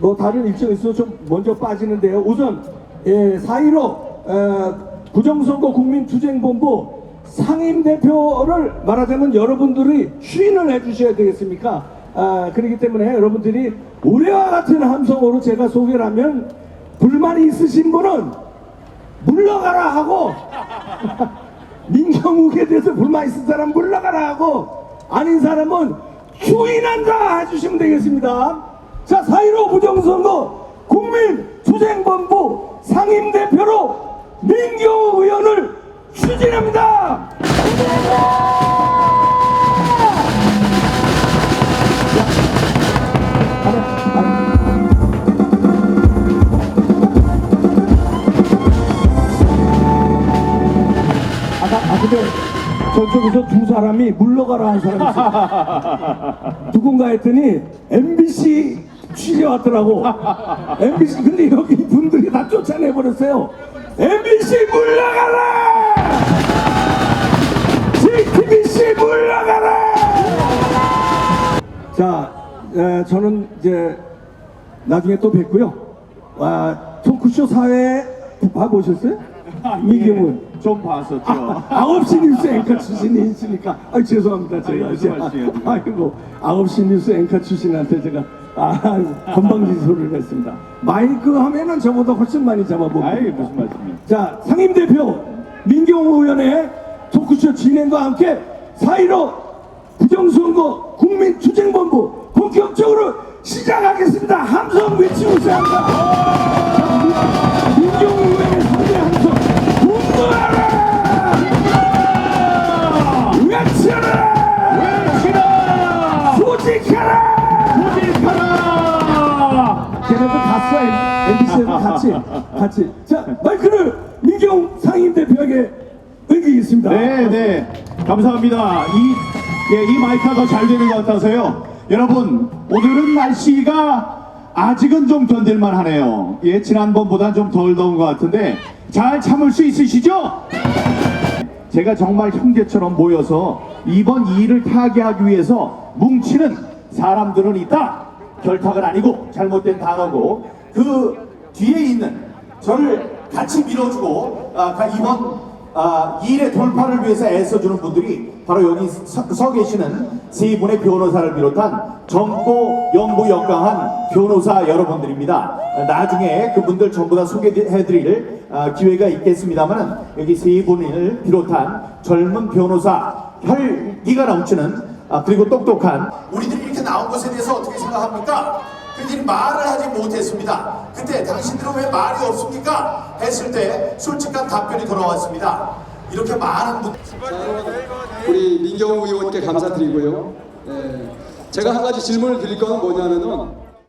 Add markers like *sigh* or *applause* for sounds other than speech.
뭐 다른 일정이 있어서 좀 먼저 빠지는데요. 우선 예, 4.15 어, 부정선거 국민투쟁본부 상임 대표를 말하자면 여러분들이 추인을 해주셔야 되겠습니까? 아, 그렇기 때문에 여러분들이 올해와 같은 함성으로 제가 소개를 하면 불만이 있으신 분은 물러가라 하고 *laughs* 민경욱에 대해서 불만 있은 사람 물러가라 하고 아닌 사람은 추인한다 해주시면 되겠습니다. 자, 4.15 부정선거 국민투쟁본부 상임대표로 민경욱 의원을 추진합니다. 아까 아 근데 저쪽에서 두 사람이 물러가라 한 사람이 있어. *laughs* 누군가 했더니 MBC 취재 왔더라고. MBC 근데 여기 분들이 다 쫓아내 버렸어요. MBC 물러가라! JTBC 물러가라! 자, 에, 저는 이제 나중에 또 뵙고요. 와, 토크쇼 사회 봐보셨어요? 이경훈. 좀 봤었죠. 아홉 시 뉴스 앵커 출신이 있으니까 아 죄송합니다 제가 아니, 무슨 말씀이에요? 아이고 아홉 시 뉴스 앵커 출신한테 제가 아 건방진 소리를 했습니다. 마이크 하면은 저보다 훨씬 많이 잡아보고. 아이 무슨 말씀이에요? 자 상임 대표 민경호 의원의 토크쇼 진행과 함께 4.15 부정선거 국민투쟁본부 본격적으로 시작하겠습니다. 함성 외치고 합니다 자, MBC에서 같이 같이 자 마이크를 민경 상임 대표에게 넘기겠습니다 네, 네. 감사합니다. 이, 예, 이 마이크가 더 잘 되는 것 같아서요. 여러분, 오늘은 날씨가 아직은 좀 견딜만 하네요. 예, 지난번보다 좀 덜 더운 것 같은데, 잘 참을 수 있으시죠? 제가 정말 형제처럼 모여서 이번 일을 타개하기 위해서 뭉치는 사람들은 있다. 결탁은 아니고 잘못된 단어고 그 뒤에 있는 저를 같이 밀어주고 아, 가- 이번 아, 이 일의 돌파를 위해서 애써주는 분들이 바로 여기 서, 서 계시는 세 분의 변호사를 비롯한 젊고 연부 역강한 변호사 여러분들입니다. 아, 나중에 그분들 전부 다 소개해드릴 아, 기회가 있겠습니다만 여기 세 분을 비롯한 젊은 변호사 혈기가 넘치는 아, 그리고 똑똑한 우리들이 이렇게 나온 것에 대해서 어떻게 생각합니까? 그들이 말을 하지 못했습니다. 그때 당신들은 왜 말이 없습니까? 했을 때 솔직한 답변이 돌아왔습니다. 이렇게 많은 분 우리 민경우 의원께 감사드리고요. 예, 제가 한 가지 질문을 드릴 거는 뭐냐면은